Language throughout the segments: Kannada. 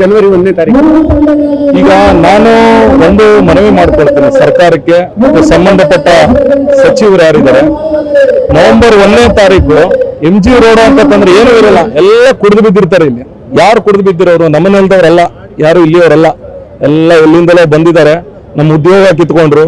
ಜನವರಿ ಒಂದನೇ ತಾರೀಕು. ಈಗ ನಾನು ಒಂದು ಮನವಿ ಮಾಡ್ಕೊಳ್ತೇನೆ ಸರ್ಕಾರಕ್ಕೆ, ಮತ್ತು ಸಂಬಂಧಪಟ್ಟ ಸಚಿವರು ಯಾರಿದ್ದಾರೆ. ನವೆಂಬರ್ ಒಂದನೇ ತಾರೀಕು ಎಂ ಜಿ ರೋಡ್ ಅಂತಂದ್ರೆ ಏನೂ ಇರಲ್ಲ, ಎಲ್ಲ ಕುಡಿದು ಬಿದ್ದಿರ್ತಾರೆ ಇಲ್ಲಿ. ಯಾರು ಕುಡಿದು ಬಿದ್ದಿರೋರು? ನಮ್ಮನೆಲ್ದವ್ರಲ್ಲ ಯಾರು ಇಲ್ಲಿಯವರಲ್ಲ. ಎಲ್ಲ ಇಲ್ಲಿಂದಲೇ ಬಂದಿದ್ದಾರೆ. ನಮ್ಮ ಉದ್ಯೋಗ ಕಿತ್ಕೊಂಡ್ರು,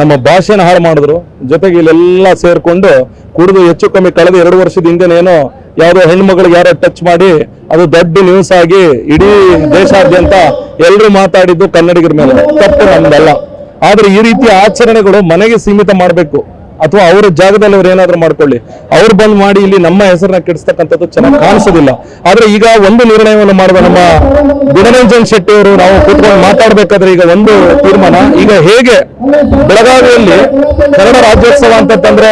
ನಮ್ಮ ಭಾಷೆನ ಹಾಳು ಮಾಡಿದ್ರು. ಜೊತೆಗೆ ಇಲ್ಲೆಲ್ಲ ಸೇರ್ಕೊಂಡು ಕುಡಿದು ಹೆಚ್ಚು ಕಮ್ಮಿ ಕಳೆದ ಎರಡು ವರ್ಷದ ಹಿಂದೆನೇನೋ ಯಾವುದೋ ಹೆಣ್ಮಗಳಿಗೆ ಯಾರೋ ಟಚ್ ಮಾಡಿ ಅದು ದೊಡ್ಡ ನ್ಯೂಸ್ ಆಗಿ ಇಡೀ ದೇಶಾದ್ಯಂತ ಎಲ್ಲರೂ ಮಾತಾಡಿದ್ದು ಕನ್ನಡಿಗರ ಮೇಲೆ. ತಪ್ಪು ನಮ್ದಲ್ಲ. ಆದ್ರೆ ಈ ರೀತಿಯ ಆಚರಣೆಗಳು ಮನೆಗೆ ಸೀಮಿತ ಮಾಡಬೇಕು. ಅಥವಾ ಅವರ ಜಾಗದಲ್ಲಿ ಅವ್ರು ಏನಾದ್ರು ಮಾಡ್ಕೊಳ್ಳಿ. ಅವ್ರು ಬಂದ್ ಮಾಡಿ ಇಲ್ಲಿ ನಮ್ಮ ಹೆಸರನ್ನ ಕೆಡಿಸ್ತಕ್ಕಂಥದ್ದು ಚೆನ್ನಾಗಿ ಕಾಣಿಸೋದಿಲ್ಲ. ಆದ್ರೆ ಈಗ ಒಂದು ನಿರ್ಣಯವನ್ನು ಮಾಡುವ ನಮ್ಮ ಗುಣರಂಜನ್ ಶೆಟ್ಟಿ ಅವರು ನಾವು ಕೂತ್ಕೊಂಡು ಮಾತಾಡ್ಬೇಕಾದ್ರೆ ಈಗ ಒಂದು ತೀರ್ಮಾನ. ಈಗ ಹೇಗೆ ಬೆಳಗಾವಿಯಲ್ಲಿ ಕನ್ನಡ ರಾಜ್ಯೋತ್ಸವ ಅಂತಂದ್ರೆ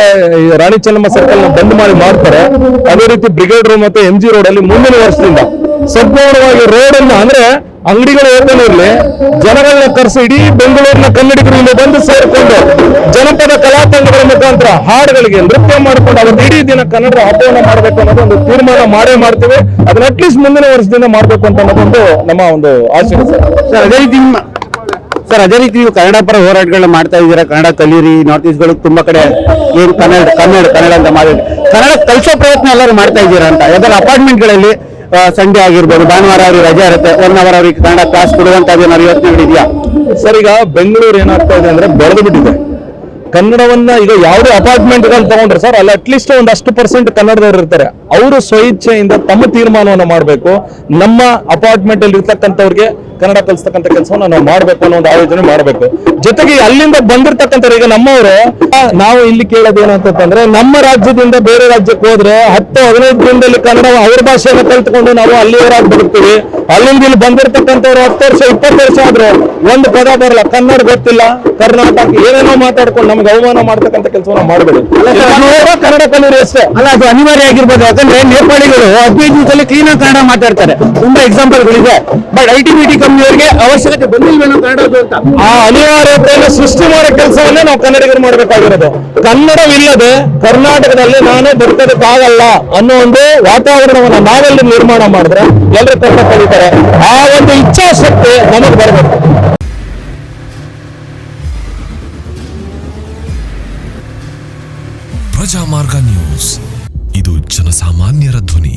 ರಾಣಿ ಚೆನ್ನಮ್ಮ ಸರ್ಕಲ್ ಬಂದ್ ಮಾಡಿ ಮಾಡ್ತಾರೆ. ಅದೇ ರೀತಿ ಬ್ರಿಗೇಡ್ ರೋಡ್ ಮತ್ತೆ ಎಂ ಜಿ ರೋಡ್ ಅಲ್ಲಿ ಮುಂದಿನ ವರ್ಷದಿಂದ ಸಂಪೂರ್ಣವಾಗಿ ರೋಡ್ ಅನ್ನ ಅಂದ್ರೆ ಅಂಗಡಿಗಳು ಓಪನ್ ಇರಲಿ, ಜನಗಳನ್ನ ಕರೆಸಿ ಇಡೀ ಬೆಂಗಳೂರಿನ ಕನ್ನಡಿಗರು ಇಲ್ಲಿ ಬಂದು ಸೇರಿಕೊಂಡು ಜನಪದ ಕಲಾ ತಂಡಗಳ ಮುಖಾಂತರ ಹಾಡುಗಳಿಗೆ ನೃತ್ಯ ಮಾಡಿಕೊಂಡು ಅವರು ಇಡೀ ದಿನ ಕನ್ನಡ ಹಬ್ಬವನ್ನು ಮಾಡಬೇಕು ಅನ್ನೋದು ಒಂದು ತೀರ್ಮಾನ ಮಾಡೇ ಮಾಡ್ತೀವಿ. ಅದನ್ನ ಅಟ್ಲೀಸ್ಟ್ ಮುಂದಿನ ವರ್ಷದಿಂದ ಮಾಡಬೇಕು ಅಂತ ಅನ್ನೋದೊಂದು ನಮ್ಮ ಒಂದು ಆಸೆ. ಸರ್. ಅದೇ ರೀತಿ ನಿಮ್ಮ ಸರ್ ಅದೇ ರೀತಿ ನೀವು ಕನ್ನಡ ಪರ ಹೋರಾಟಗಳನ್ನ ಮಾಡ್ತಾ ಇದ್ದೀರಾ? ಕನ್ನಡ ಕಲಿಯಿರಿ ನಾರ್ತ್ ಈಸ್ಟ್ಗಳು ತುಂಬಾ ಕಡೆ ಏನು ಕನ್ನಡ ಕನ್ನಡ ಕನ್ನಡ ಅಂತ ಮಾಡಿ ಕನ್ನಡ ಕಲಿಸೋ ಪ್ರಯತ್ನ ಎಲ್ಲರೂ ಮಾಡ್ತಾ ಇದ್ದೀರಾ ಅಂತ. ಯಾವ್ದಾದ್ರು ಅಪಾರ್ಟ್ಮೆಂಟ್ಗಳಲ್ಲಿ ಸಂಡೇ ಆಗಿರ್ಬೋದು ಭಾನುವಾರ ಅವ್ರಿಗೆ ರಜೆ ಇರುತ್ತೆ. ಒನ್ ಅವರ್ ಅವ್ರಿಗೆ ಕನ್ನಡ ಕ್ಲಾಸ್ ಕೊಡುವಂತ ಯೋಚನೆಗಳಿದೆಯಾ ಸರ್ ಈಗ ಬೆಂಗಳೂರು ಏನಾಗ್ತಾ ಇದೆ ಅಂದ್ರೆ ಬೆಳೆದು ಬಿಟ್ಟಿದೆ. ಕನ್ನಡವನ್ನ ಈಗ ಯಾವುದೇ ಅಪಾರ್ಟ್ಮೆಂಟ್ಗಳು ತಗೊಂಡ್ರೆ ಸರ್, ಅಲ್ಲಿ ಅಟ್ಲೀಸ್ಟ್ ಒಂದಷ್ಟು ಪರ್ಸೆಂಟ್ ಕನ್ನಡದವ್ರು ಇರ್ತಾರೆ. ಅವರು ಸ್ವಇಚ್ಛೆಯಿಂದ ತಮ್ಮ ತೀರ್ಮಾನವನ್ನು ಮಾಡಬೇಕು. ನಮ್ಮ ಅಪಾರ್ಟ್ಮೆಂಟ್ ಅಲ್ಲಿ ಇರ್ತಕ್ಕಂಥವ್ರಿಗೆ ಕನ್ನಡ ಕಲಿಸ್ತಕ್ಕಂಥ ಕೆಲಸವನ್ನು ನಾವು ಮಾಡಬೇಕು ಅನ್ನೋ ಒಂದು ಆಯೋಜನೆ ಮಾಡಬೇಕು. ಜೊತೆಗೆ ಅಲ್ಲಿಂದ ಬಂದಿರ್ತಕ್ಕಂಥ ಈಗ ನಮ್ಮವರು ನಾವು ಇಲ್ಲಿ ಕೇಳೋದು ಅಂತಂದ್ರೆ ನಮ್ಮ ರಾಜ್ಯದಿಂದ ಬೇರೆ ರಾಜ್ಯಕ್ಕೆ ಹೋದ್ರೆ ಹತ್ತು ಹದಿನೈದು ದಿನದಲ್ಲಿ ಕನ್ನಡ ಅವ್ರ ಭಾಷೆಯನ್ನು ಕಲ್ತ್ಕೊಂಡು ನಾವು ಅಲ್ಲಿಯವರಾಗಿ ಬದುಕ್ತೀವಿ. ಅಲ್ಲಿಂದ ಇಲ್ಲಿ ಬಂದಿರತಕ್ಕಂಥವ್ರು ಹತ್ತು ವರ್ಷ ಇಪ್ಪತ್ತು ವರ್ಷ ಆದ್ರೆ ಒಂದು ಪದ ಬರಲ್ಲ. ಕನ್ನಡ ಗೊತ್ತಿಲ್ಲ ಕರ್ನಾಟಕ ಏನೇನೋ ಮಾತಾಡ್ಕೊಂಡು ನಮ್ಗೆ ಅವಮಾನ ಮಾಡ್ತಕ್ಕಂಥ ಕೆಲಸವನ್ನು ಮಾಡಬೇಡಿ ಕನ್ನಡ ಕನ್ನಡ ಅಷ್ಟೇ ಅಲ್ಲ ಅದು ಅನಿವಾರ್ಯ ಆಗಿರ್ಬೋದು. ಯಾಕಂದ್ರೆ ನೇಪಾಳಿಗಳು ಹದಿನೈದು ದಿವಸದಲ್ಲಿ ಕ್ಲೀನ್ ಆಗಿ ಕನ್ನಡ ಮಾತಾಡ್ತಾರೆ. ತುಂಬಾ ಎಕ್ಸಾಂಪಲ್ಗಳಿದೆ but IT T B T ಕಂಪ್ನಿಯವರಿಗೆ ಅವಶ್ಯಕತೆ ಬಂದಿಲ್ವೇನೋ ಕನ್ನಡದ್ದು ಅಂತ. ಆ ಅನಿವಾರ್ಯತೆಯನ್ನು ಸೃಷ್ಟಿ ಮಾಡೋ ಕೆಲಸವನ್ನೇ ನಾವು ಕನ್ನಡಿಗರು ಮಾಡಬೇಕಾಗಿರೋದು. ಕನ್ನಡವಿಲ್ಲದೆ ಕರ್ನಾಟಕದಲ್ಲಿ ನಾನು ಬರ್ತದಕ್ಕಾಗಲ್ಲ ಅನ್ನೋ ಒಂದು ವಾತಾವರಣವನ್ನು ನಾವೆಲ್ಲಿ ನಿರ್ಮಾಣ ಮಾಡಿದ್ರೆ ಎಲ್ಲರೂ ಕನ್ನಡ ಕಲಿತಾರೆ. ಆ ಒಂದು ಇಚ್ಛಾಶಕ್ತಿ ನಮಗೆ ಬರಬೇಕು. ಪ್ರಜಾಮಾರ್ಗ ನ್ಯೂಸ್. ಇದು ಜನಸಾಮಾನ್ಯರ ಧ್ವನಿ.